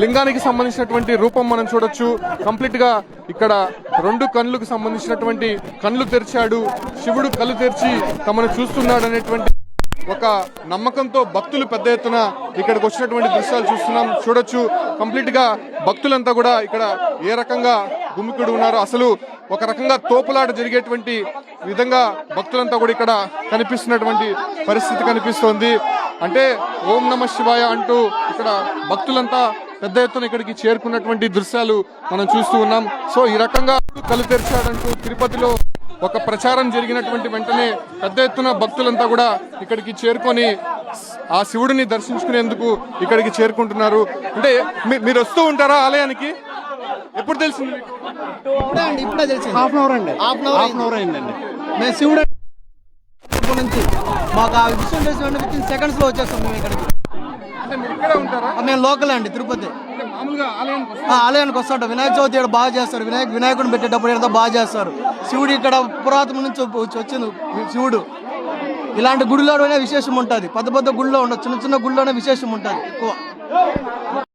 లింగానికి సంబంధించినటువంటి రూపం మనం చూడొచ్చు. కంప్లీట్గా ఇక్కడ రెండు కళ్ళుకు సంబంధించినటువంటి కళ్ళు తెరిచాడు. శివుడు కళ్ళు తెరిచి తమను చూస్తున్నాడు అనేటువంటి ఒక నమ్మకంతో భక్తులు పెద్ద ఎత్తున ఇక్కడికి వచ్చినటువంటి దృశ్యాలు చూస్తున్నాం చూడొచ్చు. కంప్లీట్గా భక్తులంతా కూడా ఇక్కడ ఏ రకంగా గుమికుడు ఉన్నారు అసలు ఒక రకంగా తోపులాట జరిగేటువంటి విధంగా భక్తులంతా కూడా ఇక్కడ కనిపిస్తున్నటువంటి పరిస్థితి కనిపిస్తోంది. అంటే ఓం నమ శివాయ అంటూ ఇక్కడ భక్తులంతా పెద్ద ఎత్తున ఇక్కడికి చేరుకున్నటువంటి దృశ్యాలు మనం చూస్తూ ఉన్నాం. సో ఈ రకంగా కళ్ళు తెరిచాడంటూ తిరుపతిలో ఒక ప్రచారం జరిగినటువంటి వెంటనే పెద్ద ఎత్తున భక్తులంతా కూడా ఇక్కడికి చేరుకొని ఆ శివుడిని దర్శించుకునేందుకు ఇక్కడికి చేరుకుంటున్నారు. అంటే మీ- మీరు వస్తూ ఉంటారా ఆలయానికి? ఎప్పుడు తెలిసింది? ఇప్పుడే హాఫ్ అన్ అవర్ అండి. Half an hour half an hour అయిందండి. మేము శివుడు నుంచి మాకు ఆ విషయం తెలిసిన విత్ ఇన్ సెకండ్స్లో వచ్చేస్తాం మేము ఇక్కడికి. మేము లోకల్ అండి తిరుపతి. ఆలయానికి వస్తారా? ఆ ఆలయానికి వస్తాడు. వినాయక చవితి ఇక్కడ బాగా చేస్తారు. వినాయక వినాయకుడిని పెట్టేటప్పుడు ఇక్కడ బాగా చేస్తారు. శివుడు ఇక్కడ పురాతన నుంచి వచ్చి- వచ్చింది శివుడు. ఇలాంటి గుడిలోనే విశేషం ఉంటుంది. పెద్ద పెద్ద గుడిలో ఉండదు చిన్న చిన్న గుడిలోనే విశేషం ఉంటుంది ఎక్కువ.